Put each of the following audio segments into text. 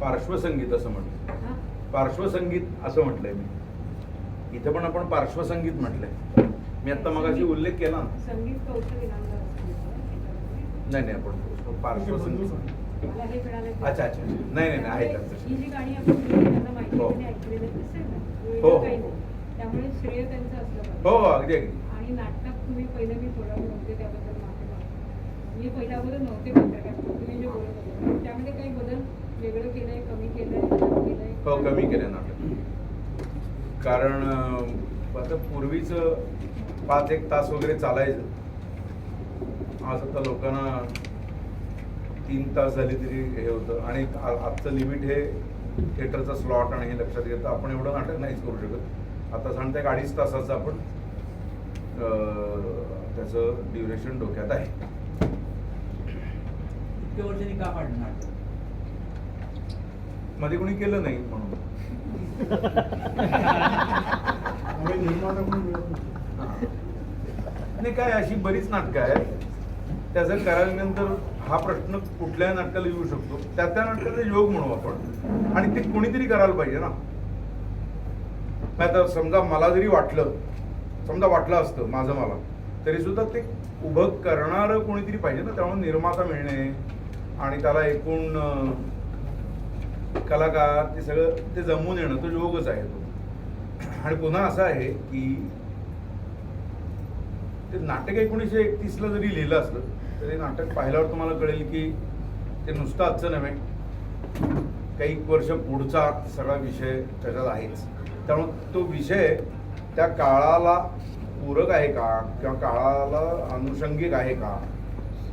पार्श्वसंगीत असं म्हटलं? पार्श्वसंगीत असं म्हटलंय मी इथं पण आपण पार्श्वसंगीत म्हटलंय मी आता मगाशी उल्लेख केला नाही नाही आपण पार्श्वसंगीत अच्छा, अच्छा. नाही, नाही, नाही, आहे त्यांचं. ही जी गाणी आपण त्यांना माहिती हो. हो. काही नाही. त्यामुळे श्रेय त्यांचं असलं पाहिजे हो हो अगदी अगदी आणि नाटकात तुम्ही पहिले मी थोडा नव्हते त्याबद्दल माफी मागतो मी पहिल्या अगोदर नव्हते पत्रकार तुम्ही जे बोलत होते त्यामध्ये काही बदल वेगळं केलंय कमी केलंय हो कमी केलं नाटक कारण आता पूर्वीच पाच एक तास वगैरे चालायचं. आज आता लोकांना तीन तास झाले तरी हे होतं. आणि आजचं लिमिट हे थिएटरचा स्लॉट आणि हे लक्षात घेतं आपण एवढं नाटक नाहीच करू शकत. आता सांगता एक अडीच तासाचं आपण अं, त्याचं ड्युरेशन डोक्यात आहे. इतक्या वर्षांनी का मध्ये कोणी केलं नाही म्हणून. नाही. आणि काय अशी बरीच नाटकं आहेत. त्याचं करायल्यानंतर हा प्रश्न कुठल्याही नाटकाला येऊ शकतो. त्या त्या नाटकाचा योग म्हणू आपण. आणि ते कोणीतरी करायला पाहिजे ना. तर समजा मला जरी वाटलं समजा वाटलं असतं माझं मला तरी सुद्धा ते उभं करणारं कोणीतरी पाहिजे ना. त्यामुळे निर्माता मिळणे आणि त्याला एकूण कलाकार ते सगळं ते जमवून येणं तो योगच आहे तो. आणि पुन्हा असं आहे की ते नाटक एकोणीसशे एकतीसला जरी लिहिलं असलं तरी नाटक पाहिल्यावर तुम्हाला कळेल की ते नुसतं आजचं नव्हे. काही वर्ष पुढचा सगळा विषय त्याच्यात आहेच. त्यामुळे तो विषय त्या काळाला पूरक आहे का? किंवा काळाला अनुषंगिक आहे का?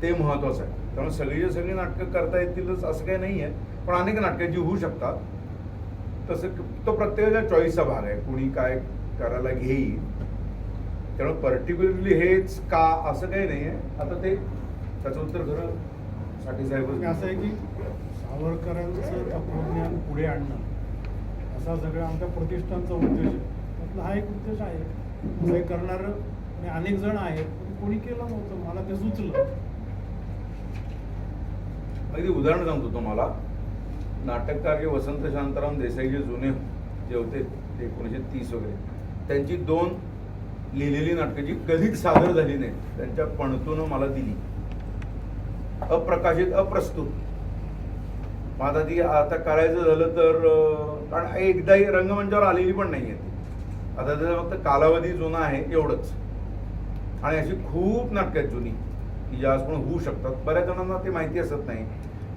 ते महत्त्वाचं आहे. त्यामुळे सगळी सगळी नाटकं करता येतीलच असं काही नाही आहे पण अनेक नाटकं जी होऊ शकतात तसं तो प्रत्येकाच्या चॉईसचा भाग आहे. कुणी काय करायला घेईल. त्यामुळे पर्टिक्युलरली हेच का असं काही नाही आहे आता ते त्याचं उत्तर खरं साठी साहेब असं आहे की सावरकरांचं तत्वज्ञान पुढे आणणं असा सगळा आमच्या प्रतिष्ठानचा उद्देश आहे. हा एक उद्देश आहे. हे करणारं अनेक जण आहेत पण कोणी केलं नव्हतं. मला ते सुचलं. अगदी उदाहरण सांगतो तुम्हाला. नाटककार जे वसंत शांताराम देसाई जे जुने जे होते ते एकोणीसशे तीस वगैरे त्यांची दोन लिहिलेली नाटकं जी कधीच सादर झाली नाही त्यांच्या पणतून मला दिली. अप्रकाशित अप्रस्तुत. मग आता ती आता करायचं झालं तर कारण एकदाही रंगमंचावर आलेली पण नाही आहे ती. आता त्याचा फक्त कालावधी जुना आहे एवढंच. आणि अशी खूप नाटकं आहेत जुनी की ज्या आज पण होऊ शकतात. बऱ्याच जणांना ते माहिती असत नाही.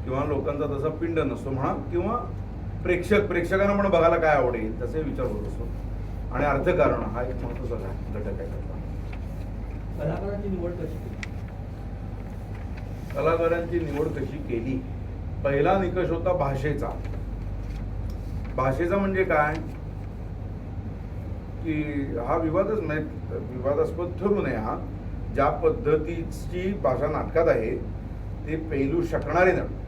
किंवा लोकांचा तसा पिंड नसतो म्हणा किंवा प्रेक्षक प्रेक्षकांना पण बघायला काय आवडेल तसे विचार होत असतो. आणि अर्थकारण हा एक महत्त्वाचा घटक आहे. कलाकारांची निवड कशी केली? कलाकारांची निवड कशी केली? पहिला निकष होता भाषेचा. भाषेचा म्हणजे काय? की हा विवादच म्हणजे विवादास्पद ठरू नये हा. ज्या पद्धतीची भाषा नाटकात आहे ते पेलू शकणारे नट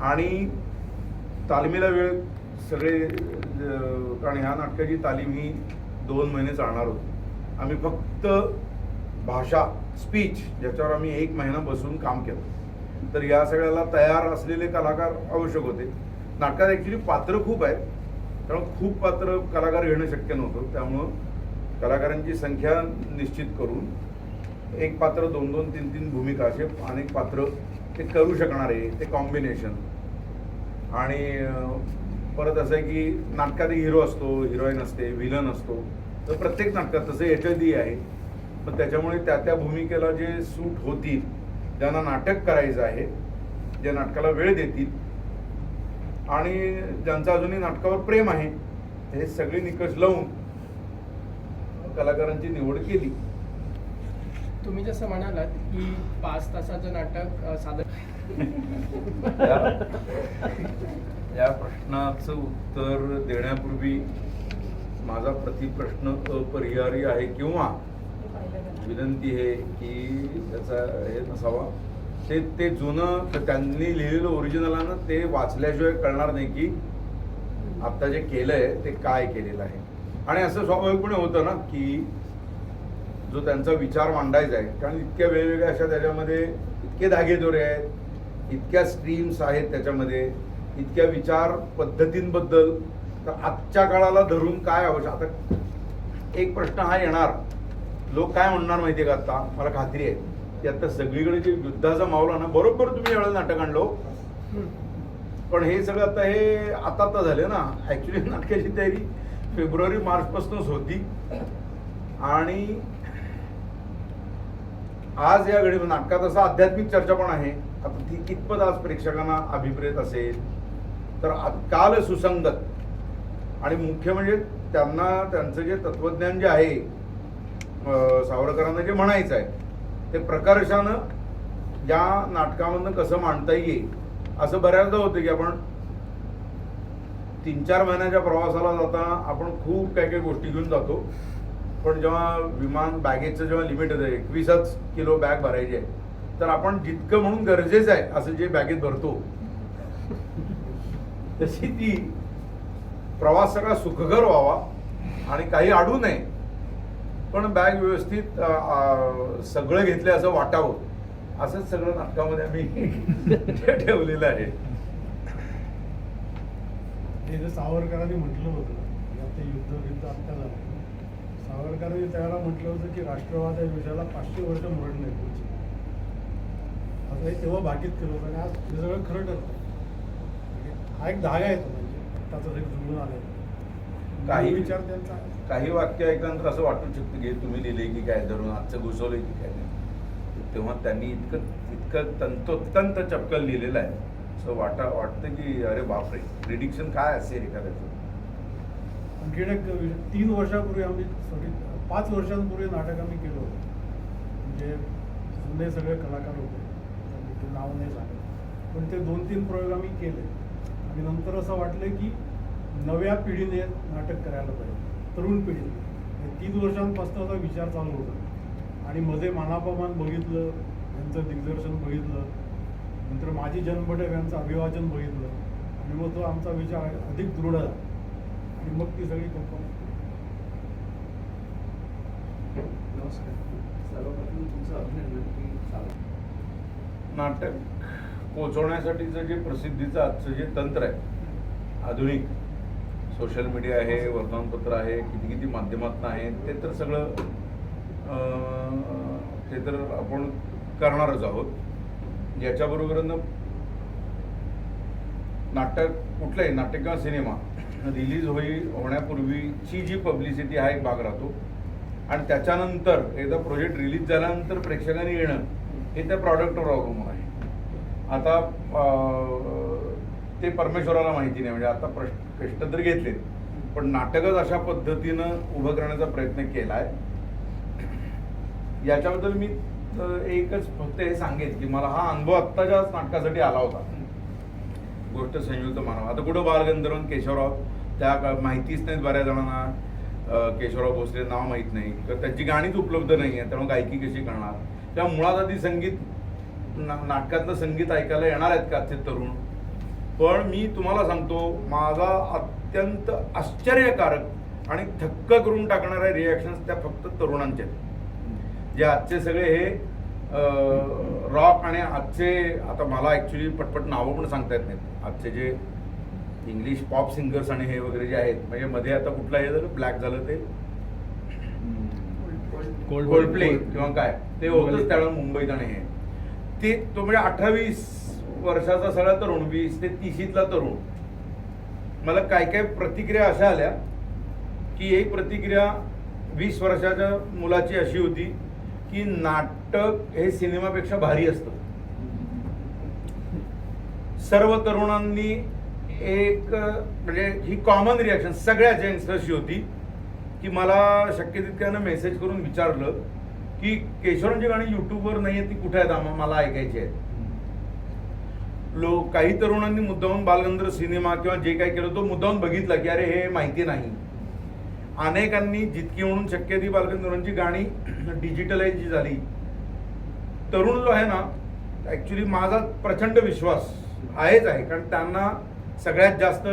आणि तालमीला वेळ सगळे कारण ह्या नाटकाची तालीम ही दोन महिने चालणार होती. आम्ही फक्त भाषा स्पीच ज्याच्यावर आम्ही एक महिना बसून काम केलं. तर या सगळ्याला तयार असलेले कलाकार आवश्यक होते. नाटकात ॲक्च्युली पात्र खूप आहेत. त्यामुळे खूप पात्र कलाकार घेणं शक्य नव्हतं. त्यामुळं कलाकारांची संख्या निश्चित करून एक पात्र दोन दोन तीन तीन भूमिका असे अनेक पात्र ते करू शकणारे ते कॉम्बिनेशन आणि परत असं आहे की नाटकात हिरो असतो हिरोईन असते विलन असतो. तर प्रत्येक नाटकात तसं एच डी आहे. पण त्याच्यामुळे त्या त्या भूमिकेला जे सूट होतील ज्यांना नाटक करायचं आहे जे नाटकाला वेळ देतील आणि ज्यांचं अजूनही नाटकावर प्रेम आहे हे सगळे निकष लावून कलाकारांची निवड केली. तुम्ही जसं म्हणालात की पाच तासाचं नाटक सादर या- प्रश्नाचं उत्तर देण्यापूर्वी माझा प्रतिप्रश्न अपरिहार्य आहे किंवा विनंती आहे की त्याचा हे नसावा. ते ते जुनं त्यांनी लिहिलेलं ओरिजिनल आहे ना ते वाचल्याशिवाय कळणार नाही की आत्ता जे केलंय ते काय केलेलं आहे. आणि असं स्वाभाविकपणे होतं ना की जो त्यांचा विचार मांडायचा आहे. कारण इतक्या वेगवेगळ्या अशा त्याच्यामध्ये इतके धागेदोरे आहेत इतक्या स्ट्रीम्स आहेत त्याच्यामध्ये इतक्या विचार पद्धतींबद्दल. तर आजच्या काळाला धरून काय आवश्यक? आता एक प्रश्न हा येणार. लोक काय म्हणणार माहिती आहे का आता? मला खात्री आहे. की आता सगळीकडे जे युद्धाचा माहोल आहे ना बरोबर तुम्ही एवढं नाटक आणलो हो. पण हे सगळं आता हे आता आता झालं ना. ऍक्च्युली नाटकाची तयारी फेब्रुवारी मार्चपासूनच होती. आणि आज या घडी नाटकात असं आध्यात्मिक चर्चा पण आहे. आता ती कितपत आज प्रेक्षकांना अभिप्रेत असेल? तर काल सुसंगत. आणि मुख्य म्हणजे त्यांना त्यांचं जे तत्वज्ञान जे आहे सावरकरांना जे म्हणायचं आहे ते प्रकर्षानं या नाटकामधनं कसं मांडता येईल? असं बऱ्याचदा होतं की आपण तीन चार महिन्याच्या प्रवासाला जाताना आपण खूप काही काही गोष्टी घेऊन जातो. पण जेव्हा विमान बॅगेजचं जेव्हा लिमिट आहे एकवीसच किलो बॅग भरायची आहे तर आपण जितकं म्हणून गरजेचं आहे असं जे बॅगेत भरतो तशी ती प्रवास सगळा सुखकर व्हावा आणि काही अडू नये. पण बॅग व्यवस्थित सगळं घेतलं असं वाटावं असंच सगळं नाटकामध्ये आम्ही ठेवलेलं आहे. हे जे सावरकरांनी म्हटलं होतं आता युद्ध युद्ध आत्ता झालं. सावरकरांनी त्यावेळेला म्हटलं होतं की राष्ट्रवाद या विषयाला पाचशे वर्ष मरण नाही पुढची. आता हे तेव्हा भाकीत केलं होतं आणि आज हे सगळं खरं ठरतं. म्हणजे हा एक धागा येतो म्हणजे आत्ताचं जे जुळून आलं काही विचार त्यांचा. काही वाक्य ऐकल्यानंतर असं वाटू शकतं की तुम्ही लिहिले की काय धरून आजचं घुसवलंय की काय नाही. तेव्हा त्यांनी इतकं इतकं तंतोतंत चपकल लिहिलेलं आहे. असं वाटा वाटतं की अरे बापरे प्रिडिक्शन काय असेल एखाद्याचं? आणखीन एक तीन वर्षापूर्वी आम्ही सॉरी पाच वर्षांपूर्वी नाटक आम्ही केलं होतं. म्हणजे जुने सगळे कलाकार होते. त्यांनी ते नाव नाही सांगत पण ते दोन तीन प्रयोग आम्ही केले. आणि नंतर असं वाटलं की नव्या पिढीने नाटक करायला पाहिजे. तरुण पिढीने. हे तीन वर्षांपासून आता विचार चालू होता. आणि मध्ये मानापमान बघितलं यांचं दिग्दर्शन बघितलं नंतर माझी जन्मठेप यांचं अभिवाचन बघितलं. आणि मग तो आमचा विचार अधिक दृढ झाला. आणि मग ती सगळी कल्पना नमस्कार. सर्वप्रथम तुमचं अभिनंदन की सावरकर नाटक पोचवण्यासाठीचं जे प्रसिद्धीचं आजचं जे तंत्र आहे आधुनिक सोशल मीडिया आहे वर्तमानपत्र आहे किती किती माध्यमातून आहे ते तर सगळं अं, ते तर आपण करणारच आहोत. याच्याबरोबरनं नाटक कुठलंही नाटक किंवा सिनेमा रिलीज होई होण्यापूर्वीची जी पब्लिसिटी हा एक भाग राहतो. आणि त्याच्यानंतर एकदा प्रोजेक्ट रिलीज झाल्यानंतर प्रेक्षकांनी येणं हे त्या प्रॉडक्टवर अवलंबून आहे. आता ते परमेश्वराला माहिती नाही म्हणजे आता प्रश्न कष्ट तर घेतले पण नाटकच अशा पद्धतीनं उभं करण्याचा प्रयत्न केला आहे याच्याबद्दल मी एकच फक्त हे सांगेन की मला हा अनुभव आत्ताच्याच नाटकासाठी आला होता. गोष्ट संयुक्त मानव. आता कुठं बालगंधर्वन केशवराव त्या माहितीच नाहीत बऱ्याच जणांना. केशवराव भोसले नाव माहीत नाही. तर त्यांची गाणीच उपलब्ध नाही आहे त्यामुळे गायकी कशी करणार? तेव्हा मुळात आधी संगीत ना- नाटकातलं संगीत ऐकायला येणार आहेत का आजचे तरुण? पण मी तुम्हाला सांगतो माझा अत्यंत आश्चर्यकारक आणि थक्क करून टाकणाऱ्या रिॲक्शन्स त्या फक्त तरुणांच्या आहेत. जे आजचे सगळे हे रॉक आणि आजचे आता मला ॲक्च्युली पटपट नावं पण सांगता येत नाहीत. आजचे जे इंग्लिश पॉप सिंगर्स आणि हे वगैरे जे आहेत म्हणजे मध्ये आता कुठलं हे झालं? ब्लॅक झालं ते? कोल्ड प्ले किंवा काय? ते होतच त्यावेळेला मुंबईत आणि हे. ते तो म्हणजे अठ्ठावीस वर्षाचा सगळा तरुण वीस ते तीशीतला तरुण. मला काय काय प्रतिक्रिया अशा आल्या की एक प्रतिक्रिया वीस वर्षाच्या मुलाची अशी होती की नाटक हे सिनेमापेक्षा भारी असतं. सर्व तरुणांनी एक म्हणजे ही कॉमन रिॲक्शन सगळ्या जेंट्स अशी होती की मला शक्य तितक्यानं मेसेज करून विचारलं की केशवरांची गाणी युट्यूबवर नाही आहेत ती कुठे आहेत? आम्हाला मला ऐकायची आहेत. लोक काही तरुणांनी मुद्दाहून बालगंधर्व सिनेमा किंवा जे काही केलं तो मुद्दाहून बघितला की अरे हे माहिती नाही. अनेकांनी जितकी म्हणून शक्य ती बालगंधर्वांची गाणी डिजिटलाइज जी झाली तरुण जो आहे ना ॲक्च्युली माझा प्रचंड विश्वास आहेच आहे कारण त्यांना सगळ्यात जास्त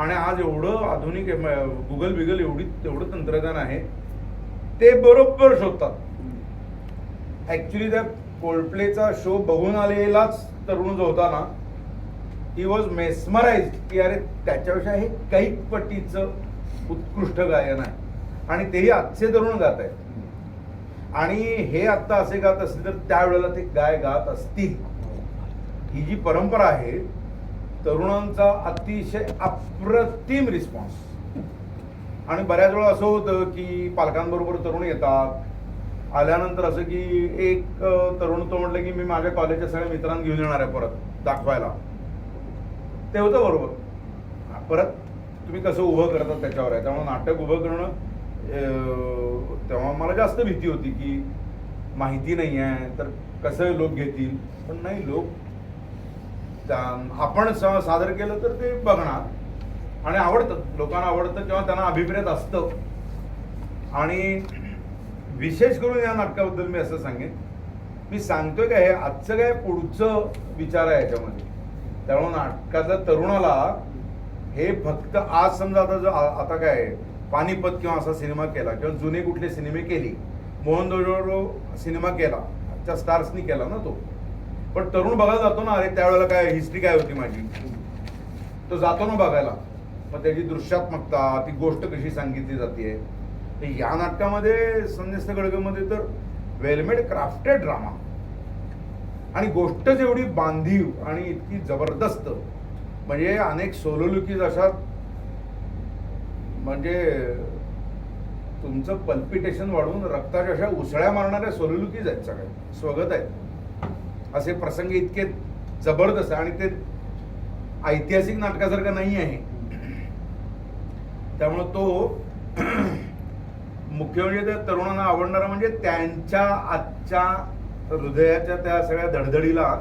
आणि आज एवढं आधुनिक गुगल बिगल एवढी तेवढं तंत्रज्ञान आहे ते बरोबर शोधतात. ऍक्च्युली त्या कोल्डप्लेचा शो बघून आलेलाच तरुण जो होता ना ही वॉज मेस्मराइज की अरे त्याच्यापेक्षा हे काही पट्टीचं उत्कृष्ट गायन आहे. आणि तेही आजचे तरुण गात आहेत. आणि हे आत्ता असे गात असतील तर त्यावेळेला ते गाय गात असतील. ही जी परंपरा आहे तरुणांचा अतिशय अप्रतिम रिस्पॉन्स आणि बऱ्याच वेळा असं होतं की पालकांबरोबर तरुण येतात. आल्यानंतर असं की एक तरुण तो म्हटलं की मी माझ्या कॉलेजच्या सगळ्या मित्रांना घेऊन येणार आहे परत दाखवायला. ते होतं बरोबर. परत तुम्ही कसं उभं करतात त्याच्यावर आहे. त्यामुळे नाटक उभं करणं तेव्हा मला जास्त भीती होती की माहिती नाही आहे तर कसं लोक घेतील? पण नाही लोक आपण सादर केलं तर ते बघणार. आणि आवडतं. लोकांना आवडतं किंवा त्यांना अभिप्रेत असतं. आणि विशेष करून या नाटकाबद्दल मी असं सांगेन. मी सांगतोय काय हे आजचं काय पुढचं विचार आहे याच्यामध्ये. त्यामुळे नाटकातल्या तरुणाला हे फक्त आज समजा आता जो आता काय आहे, पानिपत किंवा असा सिनेमा केला किंवा जुने कुठले सिनेमे केली. मोहन जोडो सिनेमा केला. त्या स्टार्सनी केला ना तो. पण तरुण बघायला जातो ना अरे त्यावेळेला काय हिस्ट्री काय होती माझी? तो जातो ना बघायला. मग त्याची दृश्यात्मकता ती गोष्ट कशी सांगितली जाते? तर या नाटकामध्ये संदेश गडगमध्ये तर वेलमेड क्राफ्टेड ड्रामा आणि गोष्टच एवढी बांधीव आणि इतकी जबरदस्त म्हणजे अनेक सोलोलुकीज अशा म्हणजे तुमचं पल्पिटेशन वाढवून रक्ताच्या अशा उसळ्या मारणाऱ्या सोलोलुकीज आहेत सगळ्या स्वगत आहेत. असे प्रसंग इतके जबरदस्त आणि ते ऐतिहासिक नाटकासारखं नाही आहे. त्यामुळं तो मुख्य म्हणजे त्या तरुणांना आवडणारा म्हणजे त्यांच्या आजच्या हृदयाच्या त्या सगळ्या धडधडीला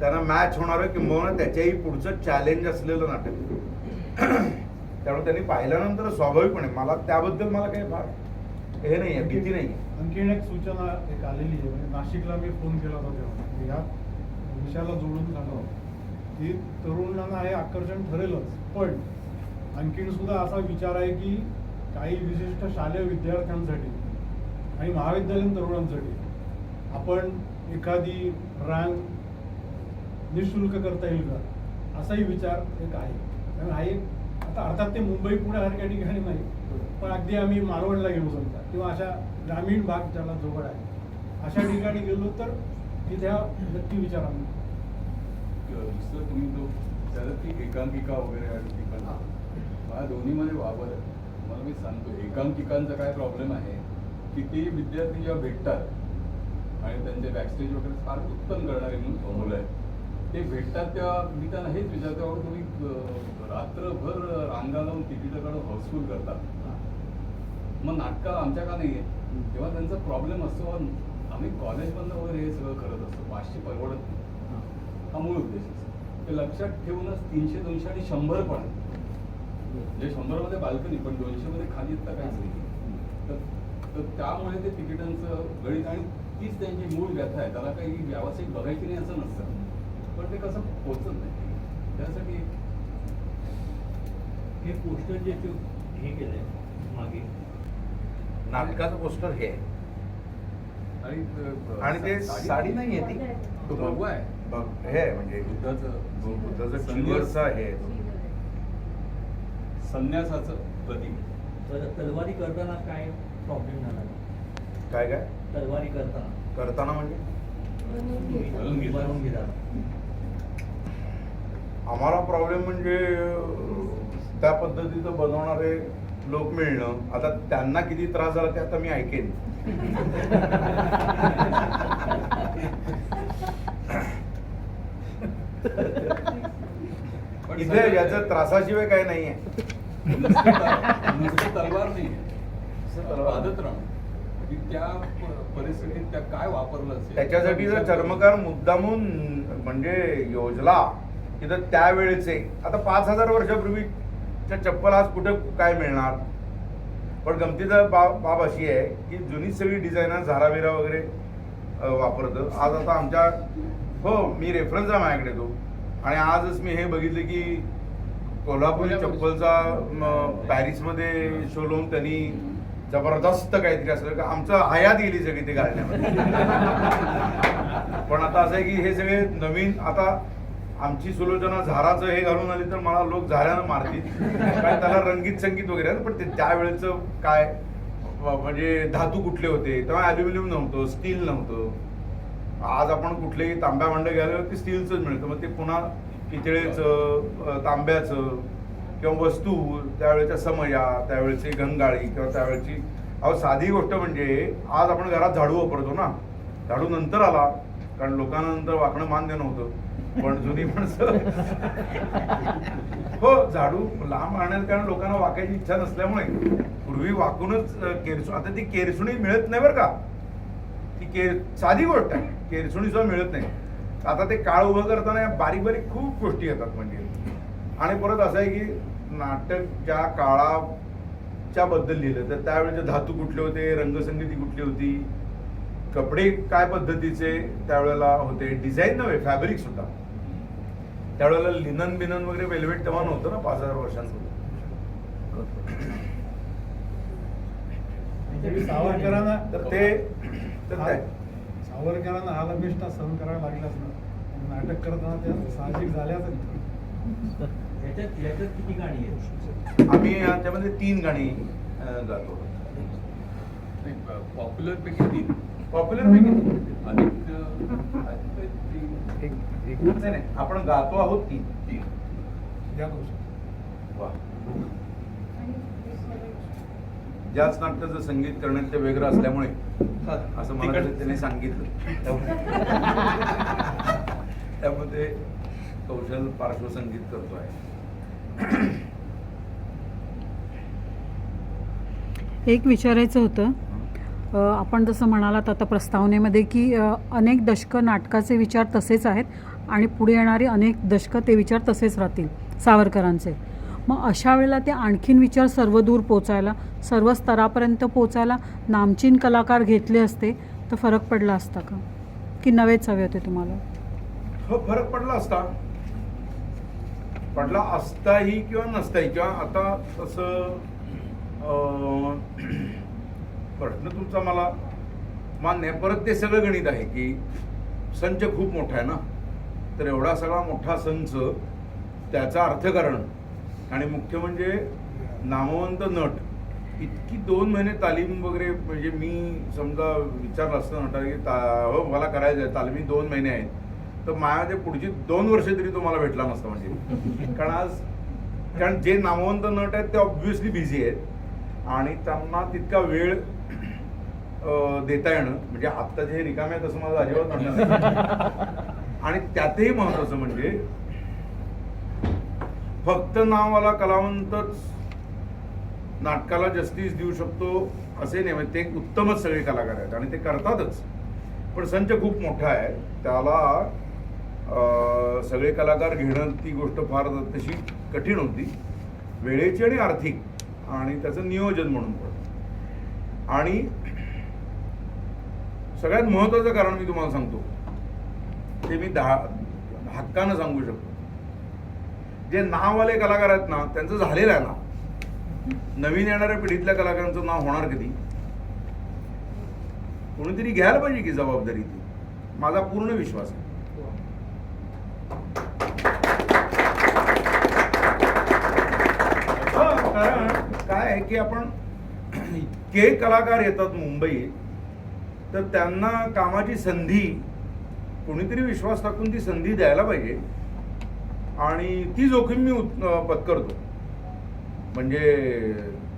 त्यांना मॅच होणारं किंबहुना त्याच्याही पुढचं चॅलेंज असलेलं नाटक. त्यामुळे त्यांनी पाहिल्यानंतर स्वाभाविकपणे मला त्याबद्दल मला काही फार हे नाही आहे भीती नाही आणखी आणखीन एक सूचना एक आलेली आहे म्हणजे नाशिकला मी फोन केला होता तेव्हा. या विषयाला जोडून सांगावं की तरुणांना हे आकर्षण ठरेलच. पण आणखीन सुद्धा असा विचार आहे की काही विशिष्ट शालेय विद्यार्थ्यांसाठी आणि महाविद्यालयीन तरुणांसाठी आपण एखादी रँक निशुल्क करता येईल का? असाही विचार एक आहे. कारण हा एक आता अर्थात ते मुंबई पुण्यासारख्या ठिकाणी नाही पण अगदी आम्ही मालवणला गेलो समजा किंवा अशा ग्रामीण भाग ज्याला जवळ आहे. अशा ठिकाणी गेलो तर तिथे हा नक्की विचार आम्ही दुसरं तुम्ही जो विचारत की एकांकिका वगैरे आहे ती पण मला दोन्हीमध्ये वावर आहे. मला मी सांगतो एकांकिकांचा काय प्रॉब्लेम आहे की ते विद्यार्थी जेव्हा भेटतात आणि त्यांचे बॅकस्टेज वगैरे फार उत्तम करणारे म्हणून मुलं आहेत. ते भेटतात तेव्हा मी त्यांना हेच विचारतो "अहो, तुम्ही रात्रभर रांगा लावून तिकीटं काढून हाऊसफुल करतात मग नाटकं आमच्या का नाही आहे तेव्हा त्यांचा प्रॉब्लेम असतो आम्ही कॉलेजमधनं वगैरे हे सगळं करत असतो. पाचशे परवडत नाही. हा. मूळ उद्देश आहे. ते लक्षात ठेवूनच तीनशे दोनशे आणि शंभर पण आहे. म्हणजे शंभरमध्ये बाल्कनी पण दोनशे मध्ये खाली इतका काहीच नाही. तर तर त्यामुळे ते तिकिटांचं गणित आणि तीच त्यांची मूळ व्यथा आहे. त्याला काही व्यावसायिक बघायची नाही असं नसतं. पण ते कसं पोचत नाही. त्यासाठी हे पोस्टर जे ते हे केलंय मागे नाटकाचं पोस्टर हे आहे. आणि ते साडी नाही आहे ती. तो. भगवा आहे. बघ हे आहे म्हणजे बुद्धाचं बुद्धाचं संन्यास- आहे संन्यासाचं प्रतीक. तर तलवारी करताना काय प्रॉब्लेम झाला? काय काय? तलवारी करताना. करताना म्हणजे? आम्हाला प्रॉब्लेम म्हणजे त्या पद्धतीचं बनवणारे लोक मिळणं. आता त्यांना किती त्रास झाला ते आता मी ऐकेन. इथे याचं त्रासाशिवाय तलवार नाही. नुसतं तलवार. आदत राहणं. की त्या परिस्थितीत त्या काय वापरलं असेल? त्याच्यासाठी जर चर्मकार मुद्दामून म्हणजे योजला की तर त्यावेळेचे. आता पाच हजार वर्षापूर्वीच्या चप्पल आज कुठे काय मिळणार? पण गमतीचा बाब बाब अशी आहे की जुनी सगळी डिझायनर झाराबिरा वगैरे वापरतं. आज आता आमच्या हो मी रेफरन्स आहे माझ्याकडे तो. आणि आजच मी हे बघितलं की कोल्हापुरी चप्पलचा म, पॅरिसमध्ये शो लावून त्यांनी जबरदस्त काहीतरी असलं का आमचं हयात गेली सगळी ते घालण्यामध्ये. पण आता असं आहे की हे सगळे नवीन आता आमची सुलोचना झाराचं हे घालून आली तर मला लोक झाऱ्यानं मारतील. कारण त्याला रंगीत संगीत वगैरे पण ते त्यावेळेचं काय म्हणजे धातू कुठले होते? तेव्हा अल्युमिनियम नव्हतं स्टील नव्हतं. आज आपण कुठलेही तांब्या भांडं घ्यायला ते स्टीलचंच मिळतं. मग ते पुन्हा पितळेचं तांब्याचं किंवा वस्तू त्यावेळेच्या समया त्यावेळेची गंगाळी किंवा त्यावेळेची अहो साधी गोष्ट म्हणजे आज आपण घरात झाडू वापरतो ना. झाडू नंतर आला कारण लोकांना नंतर वाकणं मान्य नव्हतं. पण जुनी माणसं हो झाडू लांब आणायला कारण लोकांना वाकायची इच्छा नसल्यामुळे. पूर्वी वाकूनच अ, केरसु आता ती केरसुणी मिळत नाही बरं का. ती केर साधी गोष्ट आहे. केरसुणी सुद्धा मिळत नाही. आता ते काळ उभं करताना या बारीक बारीक खूप गोष्टी येतात म्हणजे. आणि परत असं आहे की नाटक ज्या काळाच्या बद्दल लिहिलं तर त्यावेळेचे धातू कुठले होते रंगसंगती कुठली होती कपडे काय पद्धतीचे त्यावेळेला होते डिझाईन नव्हे फॅब्रिक सुद्धा. त्यावेळेला लिनन बिनन वगैरे वेल्वेट तेव्हा नव्हतं ना पाच हजार वर्षांपूर्वी. म्हणजे सावरकरांना तर ते तर हा- काय सावरकरांना हा लमिष्ठा सहन करावा लागलाच ना. नाटक करताना त्या साहजिक झाल्याच किती गाणी आहेत? आम्ही याच्यामध्ये तीन गाणी गातो. पॉप्युलर पैकी तीन. पॉप्युलर पैकी अधिक नाही नाही. आपण गातो आहोत या वा. सगळं- ज्याच नाट्याचं संगीत करण्यात ते वेगळं असल्यामुळे असं मला त्याने सांगितलं. त्यामुळे ते कौशल पार्श्वसंगीत करतोय एक विचारायचं होतं आपण जसं म्हणालात आता प्रस्तावनेमध्ये की अनेक दशकं नाटकाचे विचार तसेच आहेत आणि पुढे येणारी अनेक दशकं ते विचार तसेच राहतील सावरकरांचे. मग अशा वेळेला ते आणखीन विचार सर्व दूर पोचायला सर्व स्तरापर्यंत पोचायला नामचीन कलाकार घेतले असते तर फरक पडला असता का? की नवेच हवे होते तुम्हाला? हो फरक पडला असता. पडला असताही किंवा नसताही किंवा आता तसं प्रश्न तुमचा मला मान्य आहे परत ते सगळं गणित आहे की संच खूप मोठा आहे ना? तर एवढा सगळा मोठा संच त्याचं अर्थकारण आणि मुख्य म्हणजे नामवंत नट इतकी दोन महिने तालीम वगैरे म्हणजे मी समजा विचारलं असतं नटा की ता हो, मला करायचं आहे तालमी दोन महिने आहेत. तर माझ्या ते पुढची दोन वर्ष तरी तो मला भेटला नसता म्हणजे. कारण आज कारण जे नामवंत नट आहेत ते ऑब्व्हियसली बिझी आहेत. आणि त्यांना तितका वेळ देता येणं म्हणजे आत्ता जे रिकामे आहेत असं मला अजिबात म्हणणं नाही. आणि त्यातही महत्वाचं म्हणजे फक्त नाववाला कलावंतच नाटकाला जस्टिस देऊ शकतो असे नाही म्हणजे ते उत्तमच सगळे कलाकार आहेत आणि ते करतातच. पण संच खूप मोठा आहे. त्याला सगळे कलाकार घेणं ती गोष्ट फार तशी कठीण होती. वेळेची आणि आर्थिक. आणि त्याचं नियोजन म्हणून पण. आणि सगळ्यात महत्वाचं कारण मी तुम्हाला सांगतो. ते मी दहा हक्कानं सांगू शकतो. जे नाववाले कलाकार आहेत ना त्यांचं झालेलं आहे ना. नवीन येणाऱ्या पिढीतल्या कलाकारांचं नाव होणार कधी? कोणीतरी घ्यायला पाहिजे की जबाबदारी ती. माझा पूर्ण विश्वास आहे. हा, कारण काय आहे की आपण इतके कलाकार येतात मुंबईत तर त्यांना कामाची संधी कोणीतरी विश्वास टाकून ती संधी द्यायला पाहिजे. आणि ती जोखीम मी उत् पत्करतो. म्हणजे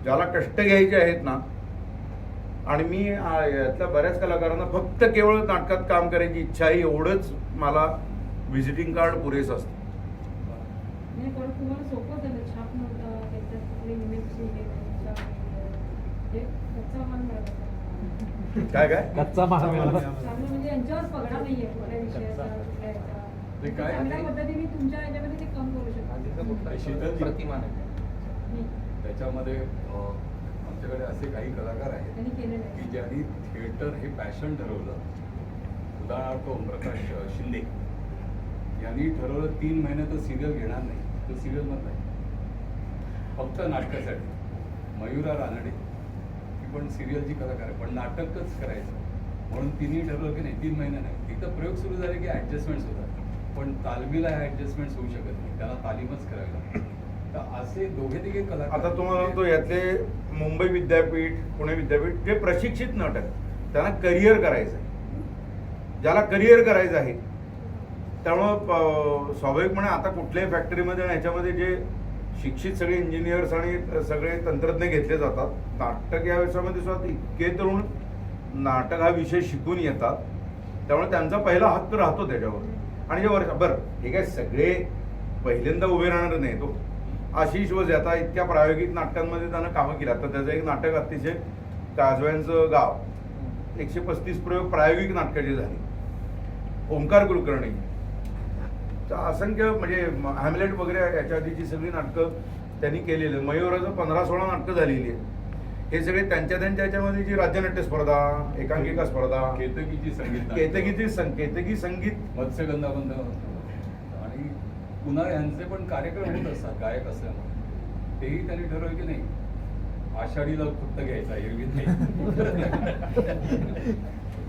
ज्याला कष्ट घ्यायचे आहेत ना आणि मी यातल्या बऱ्याच कलाकारांना फक्त केवळ नाटकात काम करायची इच्छा आहे एवढंच मला व्हिजिटिंग कार्ड पुरेसं असतं. नाही नाही, नाही. काय काय कच्चा म्हणजे यांच्यावर पगडा नाहीये कुठल्या विषयाचा कुठल्या याचा. ते काय? आहे? चांगल्या पद्धतीने तुमच्या याच्यामध्ये ते काम करू शकतात शीतल प्रतिमान आहे. त्याच्यामध्ये अं, आमच्याकडे असे काही कलाकार आहेत त्यांनी केलेलं आहे. की ज्यांनी थिएटर हे पॅशन ठरवलं. उदाहरणार्थ ओमप्रकाश अं, शिंदे. यांनी ठरवलं तीन महिने तर सिरियल घेणार नाही. तो सिरियल मधला आहे. फक्त नाटकासाठी. मयुरा रानडे. पण सिरियलची कलाकार पण नाटकच करायचं. म्हणून तिने ठरवलं की नाही तीन महिने नाही. तिथं प्रयोग सुरू झाले की ॲडजस्टमेंट्स होतात. पण तालमीला ऍडजस्टमेंट होऊ शकत नाही. त्याला तालीमच करावी लागते. तर असे दोघे तिघे कलाकार आता तुम्हाला सांगतो यातले मुंबई विद्यापीठ पुणे विद्यापीठ जे प्रशिक्षित नट आहेत. त्यांना करिअर करायचं आहे. ज्याला करिअर करायचं आहे. त्यामुळं स्वाभाविकपणे आता कुठल्याही फॅक्टरीमध्ये आणि ह्याच्यामध्ये जे शिक्षित सगळे इंजिनियर्स आणि सगळे तंत्रज्ञ घेतले जातात. नाटक या व्यवसायामध्ये सुद्धा इतके तरुण नाटक हा विषय शिकून येतात. त्यामुळे त्यांचा पहिला हक्क राहतो त्याच्यावर. आणि जे वर्ष बरं हे काय सगळे पहिल्यांदा उभे राहणार नाही तो हो. आशिष वजे आता इतक्या प्रायोगिक नाटकांमध्ये त्यानं कामं केली. आता त्याचं एक नाटक अतिशय काजव्यांचं गाव. एकशे पस्तीस प्रयोग प्रायोगिक नाटकाचे झाले. ओंकार कुलकर्णी. तर असंख्य म्हणजे हॅमलेट वगैरे याच्या आधीची सगळी नाटकं त्यांनी केलेली. मयूराचं पंधरा सोळा नाटकं झालेली आहेत. हे सगळे त्यांच्या त्यांच्या याच्यामध्ये जी राज्यनाट्य स्पर्धा एकांकिका स्पर्धा केतकीची संगीत. केतकीची सं केतकी संगीत. मत्स्यगंधा बंद आणि पुन्हा यांचे पण कार्यक्रम होत असतात गायक असल्यामुळे. तेही त्यांनी ठरवलं की नाही आषाढीला फक्त घ्यायचा एरवी ते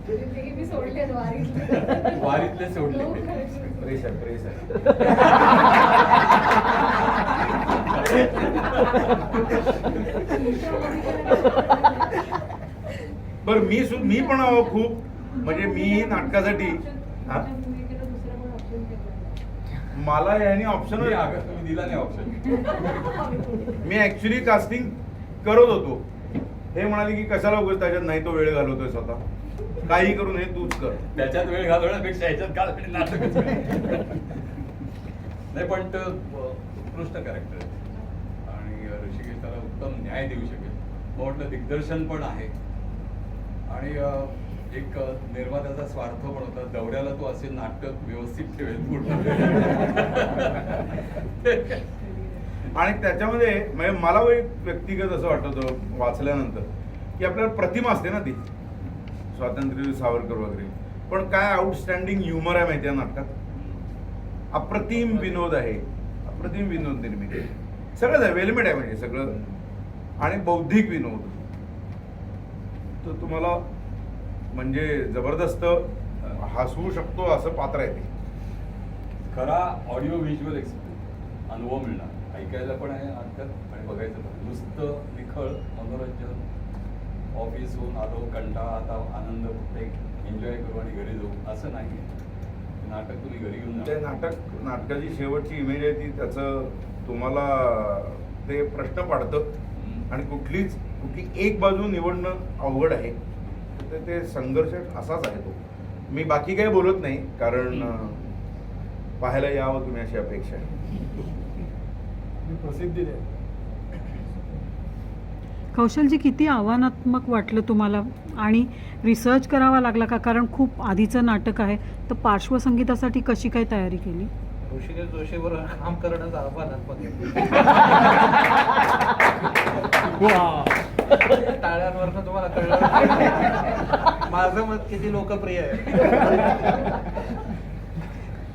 मी सोडले वारीत वारीतले सोडले. हो. प्रेशर प्रेशर बरं मी सु मी पण खूप म्हणजे मी नाटकासाठी हा? मला याने ऑप्शन मी अगं तुम्ही दिला नाही ऑप्शन मी ऍक्च्युली कास्टिंग करत होतो हे म्हणाले की कशाला उगाच त्याच्यात नाही तो वेळ घालवतोय स्वतः काही करून हे तूच कर. त्याच्यात वेळ घालवण्यापेक्षा ह्याच्यात काल नाटकच. नाही. पण तो उत्कृष्ट कॅरेक्टर आहे. आणि ऋषिकेश त्याला उत्तम न्याय देऊ शकेल. मग म्हटलं दिग्दर्शन पण आहे. आणि एक निर्मात्याचा स्वार्थ पण होता. दौऱ्याला तो असे नाटक व्यवस्थित ठेवेल पूर्ण आणि त्याच्यामध्ये म्हणजे मला एक व्यक्तिगत असं वाटत वाचल्यानंतर की आपल्याला प्रतिमा असते ना ती. स्वातंत्र्य सावरकर वगैरे. पण काय आउटस्टँडिंग ह्युमर आहे माहिती आहे नाटकात अप्रतिम विनोद आहे. अप्रतिम विनोद निर्मिती आहे. सगळंच आहे वेलमेट आहे म्हणजे सगळं. आणि बौद्धिक विनोद. तर तुम्हाला म्हणजे जबरदस्त हसवू शकतो असं पात्र आहे ते. खरा ऑडिओ व्हिज्युअल एक्सपिरियन्स अनुभव मिळणार. ऐकायला पण आहे आणि बघायचं पण नुसतं निखळ मनोरंजन ऑफिसहून आलो कंटाळा आता आनंद एक एन्जॉय करू आणि घरी जाऊ असं नाही नाटक तुम्ही घरी घेऊन ते नाटक नाटकाची शेवटची इमेज आहे ती त्याचं तुम्हाला ते प्रश्न पाडतं. आणि कुठलीच कुठली एक बाजू निवडणं अवघड आहे. तर ते संघर्ष असाच आहे तो. मी बाकी काही बोलत नाही कारण पाहायला यावं तुम्ही अशी अपेक्षा आहे. मी प्रसिद्धी दे कौशलजी किती आव्हानात्मक वाटलं तुम्हाला? आणि रिसर्च करावा लागला का? कारण खूप आधीचं नाटक आहे. तर पार्श्वसंगीतासाठी कशी काय तयारी केली? ऋषिकेश जोशीवर काम करणंच आव्हानात्मक आहे. टाळ्यांवरनं तुम्हाला कळलं. माझं मत किती लोकप्रिय आहे.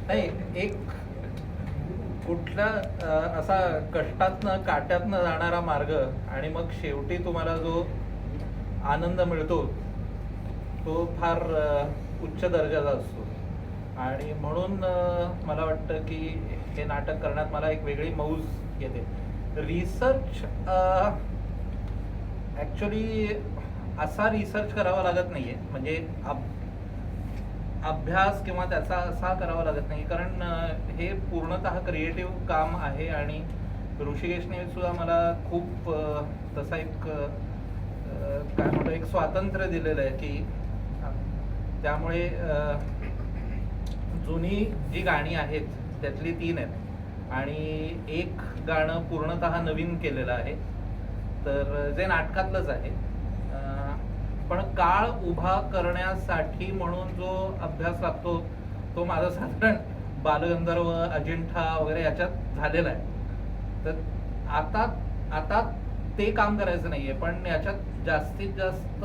नाही एक कुठला असा कष्टातनं काट्यातनं जाणारा मार्ग आणि मग शेवटी तुम्हाला जो आनंद मिळतो तो फार उच्च दर्जाचा असतो. आणि म्हणून मला वाटतं की हे नाटक करण्यात मला एक वेगळी मौज येते. रिसर्च ॲक्च्युली असा रिसर्च करावा लागत नाही आहे म्हणजे आप अभ्यास किंवा त्याचा असा करावा लागत नाही. कारण हे पूर्णतः क्रिएटिव्ह काम आहे आणि ऋषिकेशने सुद्धा मला खूप तसा एक काय म्हणतो एक स्वातंत्र्य दिलेलं आहे की त्यामुळे जुनी जी गाणी आहेत त्यातली तीन आहेत. आणि एक गाणं पूर्णतः नवीन केलेलं आहे. तर जे नाटकातलंच आहे पण काळ उभा करण्यासाठी म्हणून जो अभ्यास लागतो तो माझा साधारण बालगंधर्व अजिंठा वगैरे याच्यात झालेला आहे. तर आता आता ते काम करायचं नाहीये पण याच्यात जास्तीत जास्त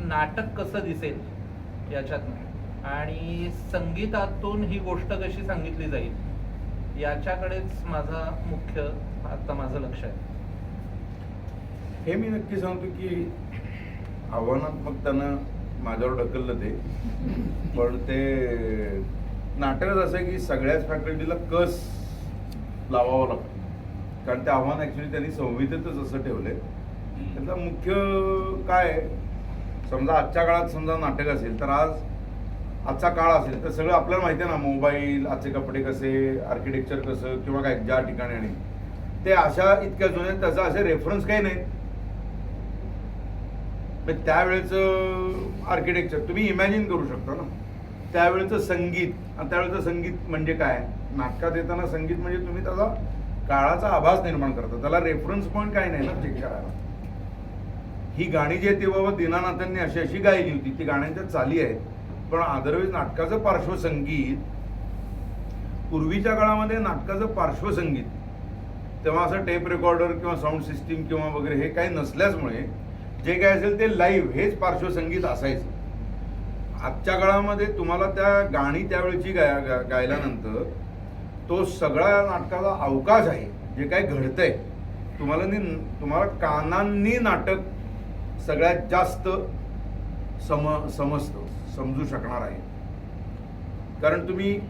नाटक कसं दिसेल याच्यात आणि संगीतातून ही गोष्ट कशी सांगितली जाईल याच्याकडेच माझा मुख्य आता माझं लक्ष आहे. हे मी नक्की सांगतो की आव्हानात्मक त्यानं माझ्यावर ढकललं ते. पण ते नाटकच असं आहे की सगळ्याच फॅकल्टीला कस लावावा लागतो. कारण ते आव्हान ॲक्च्युली त्यांनी संहितेतच असं ठेवलंय. त्याचा मुख्य काय आहे? समजा आजच्या काळात समजा नाटक असेल तर आज आजचा काळ असेल तर सगळं आपल्याला माहिती आहे ना मोबाईल आजचे कपडे कसे आर्किटेक्चर कसं किंवा काय ज्या ठिकाणी आणि. ते अशा इतक्या जुन्या त्याचा असे रेफरन्स काही नाहीत. मग त्यावेळेचं आर्किटेक्चर तुम्ही इमॅजिन करू शकता ना. त्यावेळेचं संगीत आणि त्यावेळेचं संगीत म्हणजे काय? नाटकात येताना संगीत म्हणजे तुम्ही त्याचा काळाचा आभास निर्माण करता. त्याला रेफरन्स पॉईंट काय नाही ना चेक करायला. ही गाणी जी आहेत ती बाबा दीनानाथांनी अशी अशी गायली होती. ती गाण्यांच्या चाली आहेत. पण अदरवाईज नाटकाचं पार्श्वसंगीत पूर्वीच्या काळामध्ये नाटकाचं पार्श्वसंगीत तेव्हा असं टेप रेकॉर्डर किंवा साऊंड सिस्टीम किंवा वगैरे हे काही नसल्याचमुळे जे काय असेल ते लाईव्ह हेच पार्श्वसंगीत असायचं. आजच्या काळामध्ये तुम्हाला त्या गाणी त्यावेळेची गाय गा- गायल्यानंतर तो सगळा नाटकाचा अवकाश आहे. जे काय घडतंय तुम्हाला नि तुम्हाला कानांनी नाटक सगळ्यात जास्त सम समजतं समजू शकणार आहे. कारण तुम्ही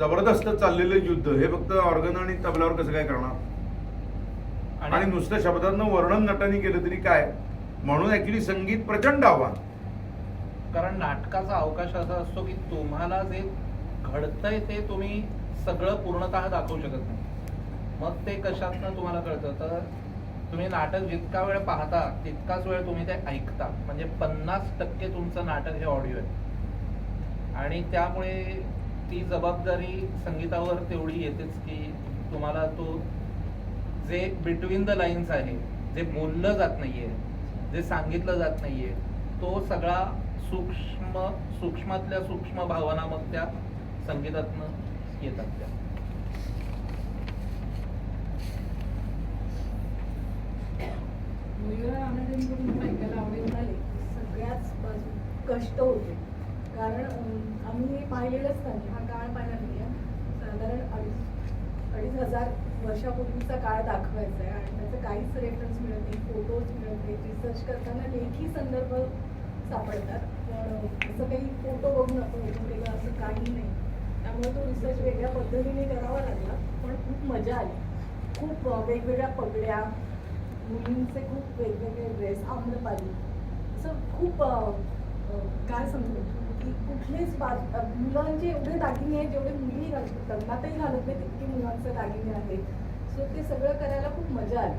जबरदस्त चाललेलं युद्ध हे फक्त ऑर्गन आणि तबल्यावर कसं काय करणार? आणि नुसतं शब्दातनं वर्णन नटाने केलं तरी काय? म्हणून ऍक्च्युली संगीत प्रचंड आव्हान. कारण नाटकाचा अवकाश असा असतो की तुम्हाला जे घडतंय ते तुम्ही सगळं पूर्णतः दाखवू शकत नाही. मग ते कशातनं तुम्हाला कळतं? तर तुम्ही नाटक जितका वेळ पाहता तितकाच वेळ तुम्ही ते ऐकता. म्हणजे पन्नास टक्के तुमचं नाटक हे ऑडिओ आहे. आणि त्यामुळे ती जबाबदारी संगीतावर तेवढी येतेच की तुम्हाला तो जे बिटवीन द लाईन्स आहे जे बोललं जात नाहीये जे सांगितलं जात नाहीये तो सगळा सूक्ष्म सूक्ष्मातल्या सूक्ष्म भावना मग त्या. संगीतातनं येतात त्या सगळ्याच बाजू कष्ट होते. कारण आम्ही पाहिलेलंच नाही हा काळ पाहिला नाही साधारण अडीच अडीच हजार वर्षापूर्वीचा काळ दाखवायचा आहे आणि त्याचं काहीच रेफरन्स मिळत नाही फोटोज मिळत नाही रिसर्च करताना लेखी संदर्भ सापडतात. पण असं काही फोटो बघून आपण केलं असं काही नाही. त्यामुळे तो रिसर्च वेगळ्या पद्धतीने करावा लागला पण खूप मजा आली. खूप वेगवेगळ्या पगड्या मुलींचे खूप वेगवेगळे ड्रेस आम्रपाली. असं खूप काय समजू की कुठलेच मुलांचे एवढे दागिने आहेत जेवढे मुली घालतात. लग्नातही घालत नाही तितके मुलांचे दागिने आहेत. सो ते सगळं करायला खूप मजा आली.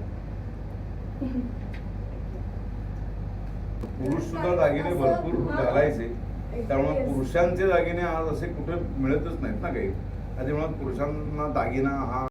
पुरुष सुद्धा दागिने भरपूर घालायचे. त्यामुळे पुरुषांचे दागिने आज असे कुठे मिळतच नाहीत ना काही. त्याच्यामुळे पुरुषांना दागिना हा